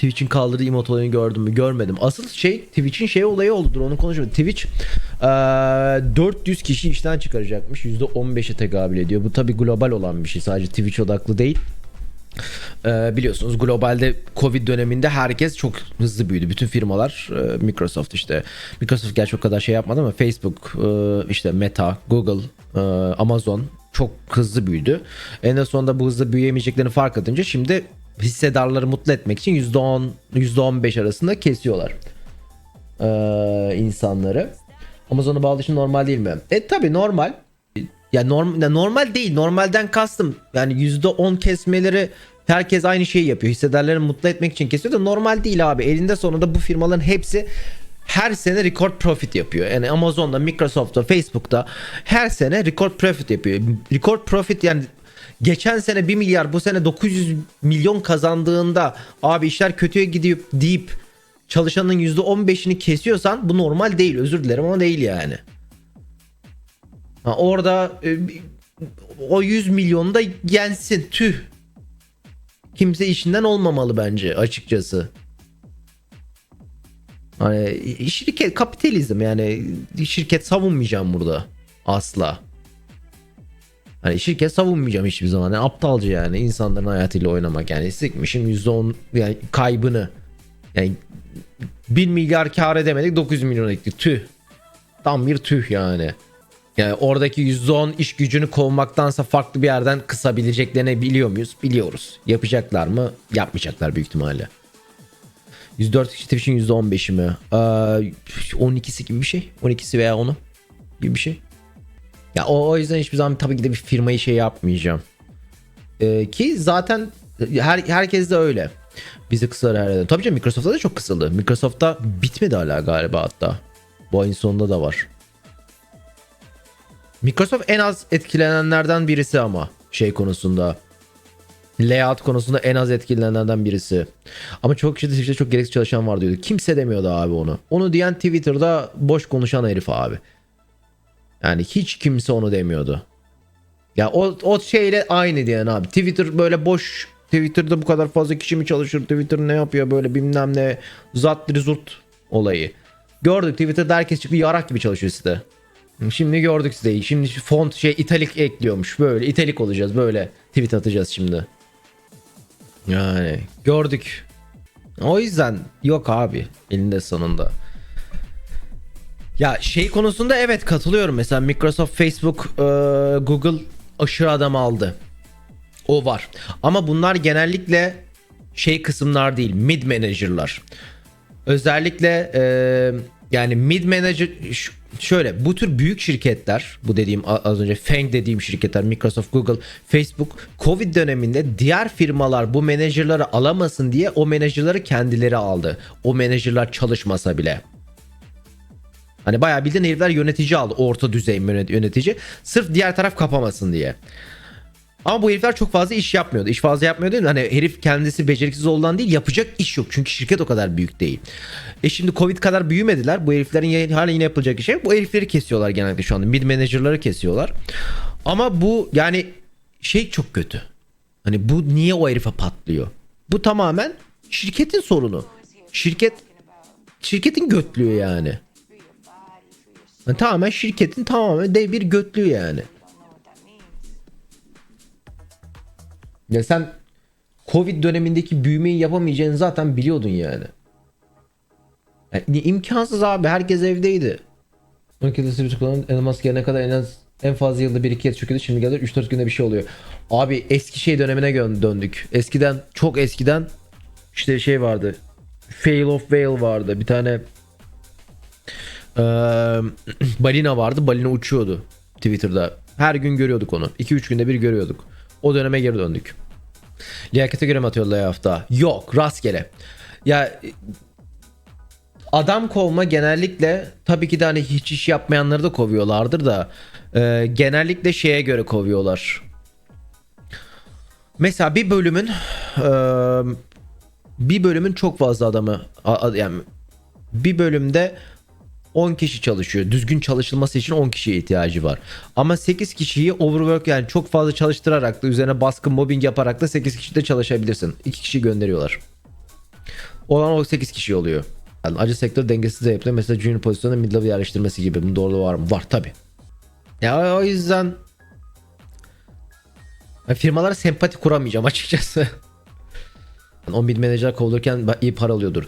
Twitch'in kaldırdığı emot olayını gördüm mü? Görmedim. Asıl şey Twitch'in şey olayı oldudur onu konuşmadım. Twitch eee, 400 kişi işten çıkaracakmış. %15'e tekabül ediyor. Bu tabi global olan bir şey. Sadece Twitch odaklı değil. Eee, biliyorsunuz globalde Covid döneminde herkes çok hızlı büyüdü. Bütün firmalar eee, Microsoft işte Microsoft gerçi o kadar şey yapmadı ama Facebook eee, işte Meta, Google, eee, Amazon çok hızlı büyüdü. En sonunda bu hızlı büyüyemeyeceklerini fark edince şimdi hissedarları mutlu etmek için %10 %15 arasında kesiyorlar eee, insanları. Amazon'a bağlı için normal değil mi? E tabi normal. Ya norm, ya normal değil. Normalden kastım. Yani %10 kesmeleri herkes aynı şeyi yapıyor. Hissedarları mutlu etmek için kesiyor da normal değil abi. Elinde sonunda bu firmaların hepsi her sene record profit yapıyor. Yani Amazon'da, Microsoft'ta, Facebook'ta her sene record profit yapıyor. Record profit yani geçen sene 1 milyar bu sene 900 milyon kazandığında abi işler kötüye gidiyor deyip çalışanın %15'ini kesiyorsan bu normal değil. Özür dilerim ama değil yani. Ha, orada e, o 100 milyonu da yensin tüh. Kimse işinden olmamalı bence açıkçası. Hani şirket kapitalizm yani şirket savunmayacağım burada asla. Hani şirket savunmayacağım hiçbir zaman. Yani aptalca yani insanların hayatıyla oynamak yani sıkmışım %10 yani kaybını. Yani 1 milyar kar edemedik 900 milyon ettik tüh. Tam bir tüh yani. Yani oradaki %10 iş gücünü kovmaktansa farklı bir yerden kısabileceklerini biliyor muyuz? Biliyoruz. Yapacaklar mı? Yapmayacaklar büyük ihtimalle. 104 kişi Twitch'in %15'i mi? Ee, 12'si gibi bir şey. 12'si veya 10'u gibi bir şey. Ya o, o yüzden hiçbir zaman tabii ki de bir firmayı şey yapmayacağım. Ee, ki zaten her herkes de öyle. Bizi kısar her. Tabii canım Microsoft'ta da çok kısıldı. Microsoft'ta bitmedi hala galiba hatta. Bu ayın sonunda da var. Microsoft en az etkilenenlerden birisi ama şey konusunda. Layout konusunda en az etkilenenlerden birisi. Ama çok kişi Twitch'te çok gereksiz çalışan var diyordu. Kimse demiyordu abi onu. Onu diyen Twitter'da boş konuşan herif abi. Yani hiç kimse onu demiyordu. Ya o, o şeyle aynı diyen abi. Twitter böyle boş Twitter'da bu kadar fazla kişi mi çalışır? Twitter ne yapıyor böyle bilmem ne zat zurt olayı. Gördük Twitter'da herkes çıktı yarak gibi çalışıyor site. Şimdi gördük siteyi. Şimdi font şey italik ekliyormuş. Böyle italik olacağız. Böyle tweet atacağız şimdi. Yani gördük. O yüzden yok abi elinde sonunda. Ya şey konusunda evet katılıyorum. Mesela Microsoft, Facebook, e, Google aşırı adam aldı. O var. Ama bunlar genellikle şey kısımlar değil. Mid manager'lar. Özellikle e, yani mid manager şöyle bu tür büyük şirketler bu dediğim az önce Fang dediğim şirketler Microsoft, Google, Facebook Covid döneminde diğer firmalar bu menajerleri alamasın diye o menajerleri kendileri aldı. O menajerler çalışmasa bile. Hani bayağı bildiğin herifler yönetici aldı. Orta düzey yönet- yönetici. Sırf diğer taraf kapamasın diye. Ama bu herifler çok fazla iş yapmıyordu. İş fazla yapmıyor değil mi? Hani herif kendisi beceriksiz olduğundan değil yapacak iş yok. Çünkü şirket o kadar büyük değil. E şimdi Covid kadar büyümediler. Bu heriflerin hala yine yapılacak iş yok. Bu herifleri kesiyorlar genellikle şu anda. Mid manager'ları kesiyorlar. Ama bu yani şey çok kötü. Hani bu niye o herife patlıyor? Bu tamamen şirketin sorunu. Şirket şirketin götlüğü yani. Yani tamamen şirketin tamamen dev bir götlüğü yani. Ya sen Covid dönemindeki büyümeyi yapamayacağını zaten biliyordun yani. yani imkansız abi. Herkes evdeydi. 12 yılda sivri kullanan Elon Musk gelene kadar en az en fazla yılda bir iki kez çöküyordu. Şimdi geldi 3-4 günde bir şey oluyor. Abi eski şey dönemine döndük. Eskiden çok eskiden işte şey vardı. Fail of Whale vardı. Bir tane eee, balina vardı. Balina uçuyordu Twitter'da. Her gün görüyorduk onu. 2-3 günde bir görüyorduk. O döneme geri döndük. Liyakate göre mi atıyorlar hafta? Yok rastgele. Ya adam kovma genellikle tabii ki de hani hiç iş yapmayanları da kovuyorlardır da e, genellikle şeye göre kovuyorlar. Mesela bir bölümün e, bir bölümün çok fazla adamı a- a- yani bir bölümde 10 kişi çalışıyor. Düzgün çalışılması için 10 kişiye ihtiyacı var. Ama 8 kişiyi overwork yani çok fazla çalıştırarak da üzerine baskın mobbing yaparak da 8 kişi de çalışabilirsin. 2 kişi gönderiyorlar. olan o 8 kişi oluyor. Yani acı sektör dengesiz de yapıyor. Mesela junior pozisyonda mid level yerleştirmesi gibi. Bunun doğruluğu var mı? Var tabi. Ya o yüzden ya firmalara sempati kuramayacağım açıkçası. 10 bin menajer kovulurken iyi para alıyordur.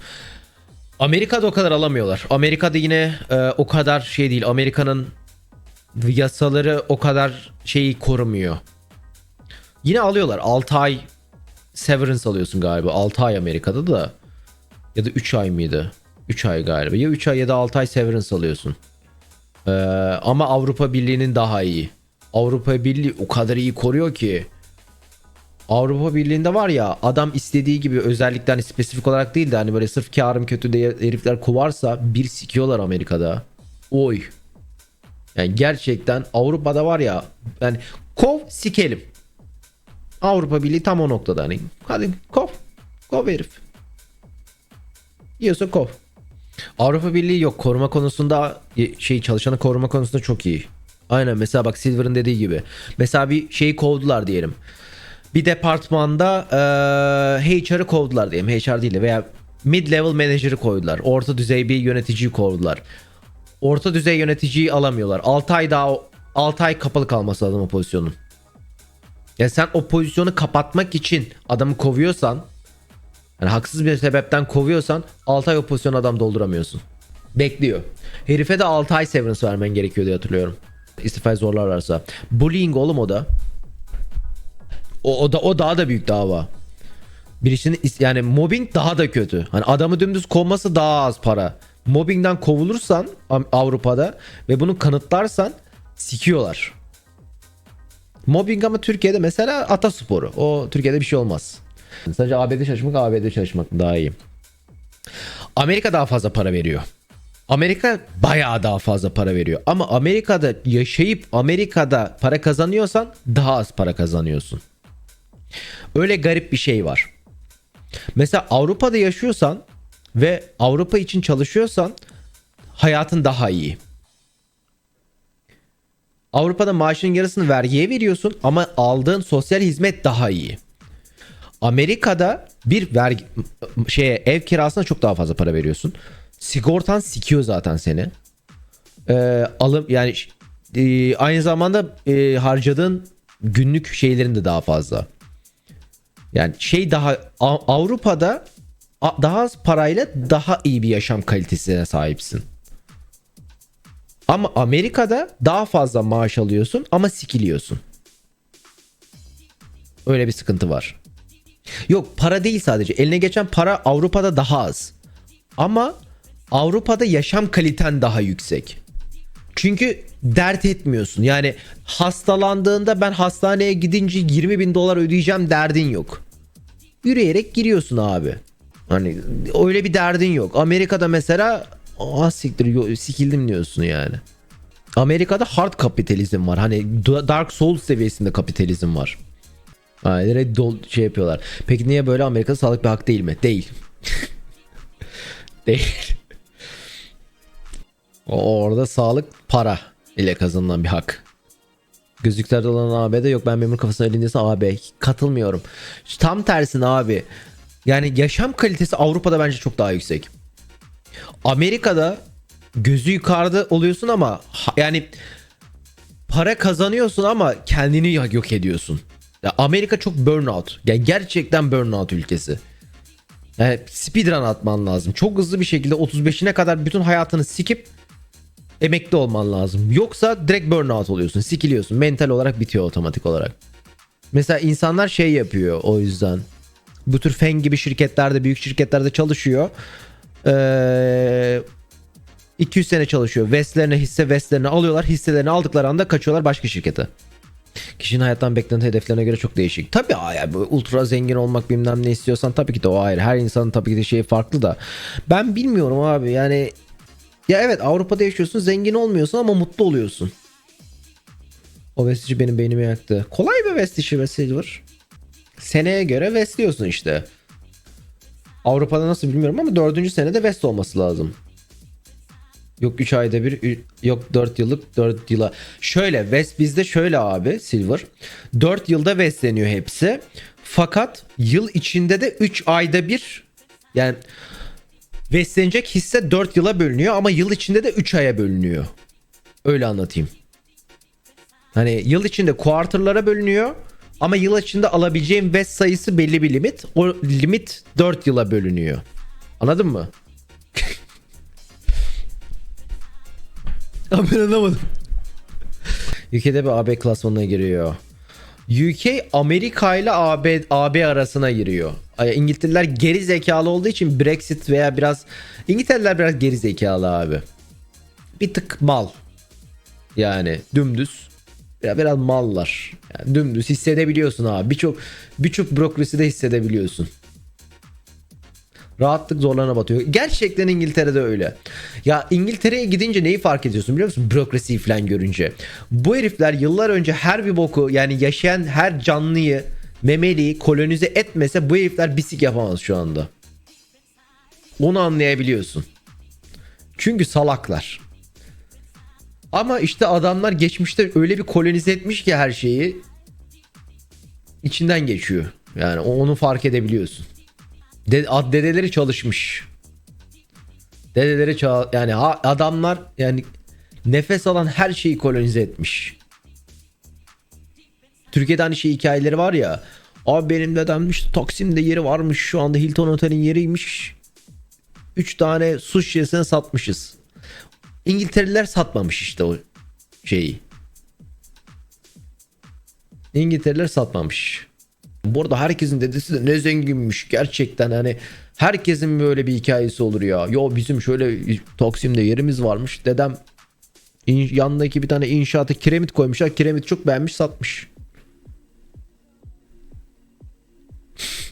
Amerika'da o kadar alamıyorlar. Amerika'da yine e, o kadar şey değil. Amerika'nın yasaları o kadar şeyi korumuyor. Yine alıyorlar. 6 ay severance alıyorsun galiba. 6 ay Amerika'da da. Ya da 3 ay mıydı? 3 ay galiba. Ya 3 ay ya da 6 ay severance alıyorsun. Ee, ama Avrupa Birliği'nin daha iyi. Avrupa Birliği o kadar iyi koruyor ki. Avrupa Birliği'nde var ya adam istediği gibi özellikle hani spesifik olarak değil de hani böyle sırf karım kötü diye herifler kovarsa bir sikiyorlar Amerika'da. Oy. Yani gerçekten Avrupa'da var ya yani kov sikelim. Avrupa Birliği tam o noktada hani hadi kov. Kov herif. Yiyorsa kov. Avrupa Birliği yok koruma konusunda şey çalışanı koruma konusunda çok iyi. Aynen mesela bak Silver'ın dediği gibi. Mesela bir şeyi kovdular diyelim. Bir departmanda eee HR'ı kovdular diyelim. HR değil de veya mid level manager'ı koydular. Orta düzey bir yöneticiyi kovdular. Orta düzey yöneticiyi alamıyorlar. 6 ay daha 6 ay kapalı kalması lazım o pozisyonun. Ya sen o pozisyonu kapatmak için adamı kovuyorsan yani haksız bir sebepten kovuyorsan 6 ay o pozisyonu adam dolduramıyorsun. Bekliyor. Herife de 6 ay severance vermen gerekiyor diye hatırlıyorum. İstifayı zorlarlarsa. Bullying oğlum o da. O, o da o daha da büyük dava. Birisinin is- yani mobbing daha da kötü. Hani adamı dümdüz kovması daha az para. Mobbingden kovulursan Avrupa'da ve bunu kanıtlarsan sikiyorlar. Mobbing ama Türkiye'de mesela atasporu. O Türkiye'de bir şey olmaz. Sadece ABD çalışmak ABD çalışmak daha iyi. Amerika daha fazla para veriyor. Amerika bayağı daha fazla para veriyor. Ama Amerika'da yaşayıp Amerika'da para kazanıyorsan daha az para kazanıyorsun. Öyle garip bir şey var. Mesela Avrupa'da yaşıyorsan ve Avrupa için çalışıyorsan hayatın daha iyi. Avrupa'da maaşının yarısını vergiye veriyorsun ama aldığın sosyal hizmet daha iyi. Amerika'da bir vergi şeye ev kirasına çok daha fazla para veriyorsun. Sigortan sikiyor zaten seni. Ee, alım yani e, aynı zamanda e, harcadığın günlük şeylerin de daha fazla. Yani şey daha Avrupa'da daha az parayla daha iyi bir yaşam kalitesine sahipsin. Ama Amerika'da daha fazla maaş alıyorsun ama sikiliyorsun. Öyle bir sıkıntı var. Yok para değil sadece. Eline geçen para Avrupa'da daha az. Ama Avrupa'da yaşam kaliten daha yüksek. Çünkü dert etmiyorsun. Yani hastalandığında ben hastaneye gidince 20 bin dolar ödeyeceğim derdin yok. Yürüyerek giriyorsun abi. Hani öyle bir derdin yok. Amerika'da mesela ah siktir sikildim diyorsun yani. Amerika'da hard kapitalizm var. Hani Da- Dark Souls seviyesinde kapitalizm var. Direkt dol şey yapıyorlar. Peki niye böyle Amerika'da sağlık bir hak değil mi? Değil. değil. O orada sağlık para ile kazanılan bir hak. Gözlüklerde olan AB'de yok ben memur kafasına elindesin AB. Katılmıyorum. Tam tersine abi. Yani yaşam kalitesi Avrupa'da bence çok daha yüksek. Amerika'da gözü yukarıda oluyorsun ama yani para kazanıyorsun ama kendini yok ediyorsun. Ya Amerika çok burnout. Yani gerçekten burnout ülkesi. Yani speedrun atman lazım. Çok hızlı bir şekilde 35'ine kadar bütün hayatını sikip emekli olman lazım. Yoksa direkt burnout oluyorsun. Sikiliyorsun. Mental olarak bitiyor otomatik olarak. Mesela insanlar şey yapıyor o yüzden. Bu tür fen gibi şirketlerde, büyük şirketlerde çalışıyor. Ee, 200 sene çalışıyor. Vestlerine hisse vestlerini alıyorlar. Hisselerini aldıkları anda kaçıyorlar başka şirkete. Kişinin hayattan beklenti hedeflerine göre çok değişik. Tabii yani böyle ultra zengin olmak bilmem ne istiyorsan tabii ki de o ayrı. Her insanın tabii ki de şeyi farklı da. Ben bilmiyorum abi yani ya evet Avrupa'da yaşıyorsun zengin olmuyorsun ama mutlu oluyorsun. O vestici benim beynimi yaktı. Kolay bir vestici ve Silver. Seneye göre vestliyorsun işte. Avrupa'da nasıl bilmiyorum ama dördüncü senede vest olması lazım. Yok 3 ayda bir yok 4 yıllık 4 yıla. Şöyle West bizde şöyle abi Silver. 4 yılda vestleniyor hepsi. Fakat yıl içinde de 3 ayda bir Yani beslenecek hisse 4 yıla bölünüyor ama yıl içinde de 3 aya bölünüyor. Öyle anlatayım. Hani yıl içinde quarter'lara bölünüyor ama yıl içinde alabileceğim VES sayısı belli bir limit. O limit 4 yıla bölünüyor. Anladın mı? Abi ben anlamadım. UK'de bir AB klasmanına giriyor. UK Amerika ile AB, AB arasına giriyor. İngiltereler geri zekalı olduğu için Brexit veya biraz İngiltereler biraz geri zekalı abi. Bir tık mal. Yani dümdüz. Ya biraz mallar. Yani dümdüz hissedebiliyorsun abi. Birçok birçok bürokraside hissedebiliyorsun. Rahatlık zorlarına batıyor. Gerçekten İngiltere'de öyle. Ya İngiltere'ye gidince neyi fark ediyorsun biliyor musun? Bürokrasiyi falan görünce. Bu herifler yıllar önce her bir boku yani yaşayan her canlıyı memeliyi kolonize etmese bu herifler bisik yapamaz şu anda. Onu anlayabiliyorsun. Çünkü salaklar. Ama işte adamlar geçmişte öyle bir kolonize etmiş ki her şeyi içinden geçiyor. Yani onu fark edebiliyorsun. De- ad- dedeleri çalışmış. Dedeleri ça- yani adamlar yani nefes alan her şeyi kolonize etmiş. Türkiye'de hani şey hikayeleri var ya. Abi benim dedem işte Taksim'de yeri varmış şu anda Hilton Otel'in yeriymiş. 3 tane su şişesine satmışız. İngiltereliler satmamış işte o şeyi. İngiltereliler satmamış. Bu arada herkesin dedesi de ne zenginmiş gerçekten hani herkesin böyle bir hikayesi olur ya. Yo bizim şöyle Taksim'de yerimiz varmış. Dedem in- yanındaki bir tane inşaata kiremit koymuşlar. Kiremit çok beğenmiş satmış.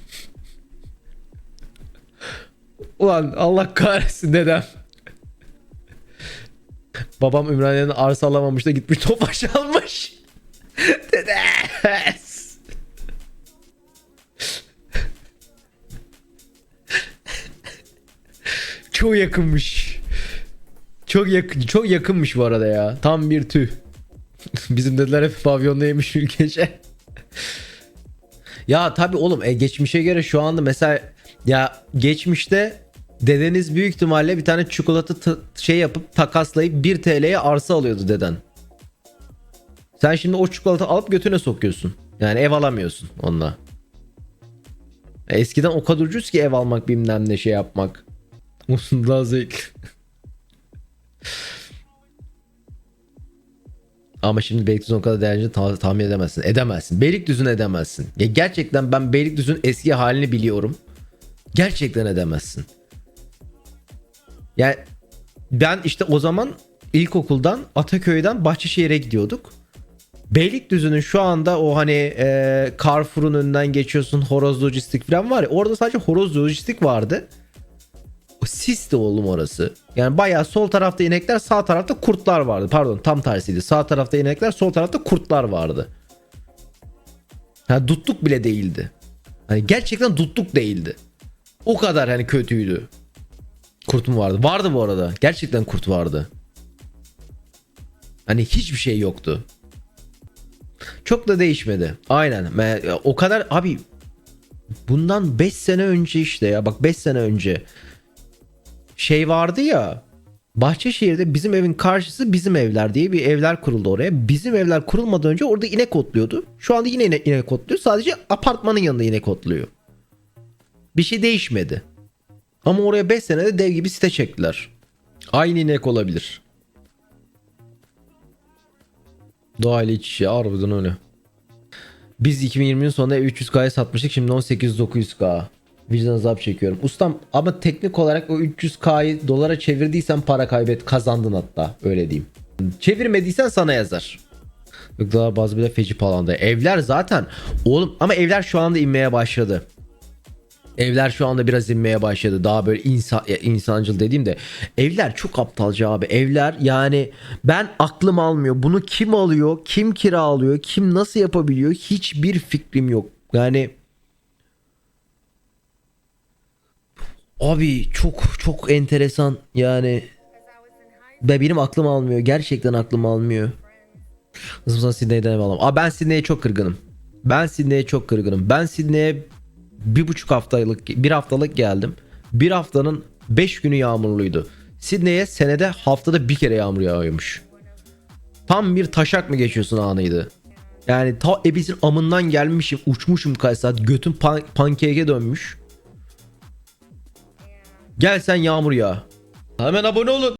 Ulan Allah kahretsin dedem. Babam Ümraniye'den arsa alamamış da gitmiş Tofaş almış. Dede. Çok yakınmış. Çok yakın, çok yakınmış bu arada ya. Tam bir tüh. Bizim dediler hep pavyondaymış ülkece. ya tabi oğlum e, geçmişe göre şu anda mesela ya geçmişte dedeniz büyük ihtimalle bir tane çikolata şey yapıp takaslayıp 1 TL'ye arsa alıyordu deden. Sen şimdi o çikolata alıp götüne sokuyorsun. Yani ev alamıyorsun onunla. E, Eskiden o kadar ucuz ki ev almak bilmem ne şey yapmak. Olsun daha zevkli. Ama şimdi Beylikdüzü o kadar değerli ta- tahmin edemezsin. Edemezsin. Beylikdüzü'nü edemezsin. Ya gerçekten ben Beylikdüzü'nün eski halini biliyorum. Gerçekten edemezsin. Yani ben işte o zaman ilkokuldan Ataköy'den Bahçeşehir'e gidiyorduk. Beylikdüzü'nün şu anda o hani e, Carrefour'un önünden geçiyorsun horoz lojistik falan var ya orada sadece horoz lojistik vardı. Sisti oğlum orası. Yani bayağı sol tarafta inekler sağ tarafta kurtlar vardı. Pardon tam tersiydi. Sağ tarafta inekler sol tarafta kurtlar vardı. Ha dutluk bile değildi. Hani gerçekten dutluk değildi. O kadar hani kötüydü. Kurt mu vardı? Vardı bu arada. Gerçekten kurt vardı. Hani hiçbir şey yoktu. Çok da değişmedi. Aynen. O kadar abi bundan 5 sene önce işte ya bak 5 sene önce şey vardı ya Bahçeşehir'de bizim evin karşısı bizim evler diye bir evler kuruldu oraya. Bizim evler kurulmadan önce orada inek otluyordu. Şu anda yine inek, inek otluyor. Sadece apartmanın yanında inek otluyor. Bir şey değişmedi. Ama oraya 5 senede dev gibi site çektiler. Aynı inek olabilir. Doğayla iç içe harbiden öyle. Biz 2020'nin sonunda ev 300K'ya satmıştık. Şimdi 18-900K. Vicdan azap çekiyorum. Ustam ama teknik olarak o 300K'yı dolara çevirdiysen para kaybet kazandın hatta öyle diyeyim. Çevirmediysen sana yazar. Yok daha bazı bile feci palanda. Evler zaten oğlum ama evler şu anda inmeye başladı. Evler şu anda biraz inmeye başladı. Daha böyle insan, insancıl dediğim de evler çok aptalca abi. Evler yani ben aklım almıyor. Bunu kim alıyor? Kim kiralıyor? Kim nasıl yapabiliyor? Hiçbir fikrim yok. Yani abi çok çok enteresan yani ve benim aklım almıyor. Gerçekten aklım almıyor. Hızımızdan Sydney'den ev alalım. Aa ben Sydney'e çok kırgınım. Ben Sydney'e çok kırgınım. Ben Sydney'e bir buçuk haftalık bir haftalık geldim. bir haftanın 5 günü yağmurluydu. Sydney'e senede haftada bir kere yağmur yağıyormuş. Tam bir taşak mı geçiyorsun anıydı. Yani ta ebisin amından gelmişim uçmuşum kaç saat götüm pan- pankeke dönmüş. Gel sen yağmur ya. Hemen abone olun.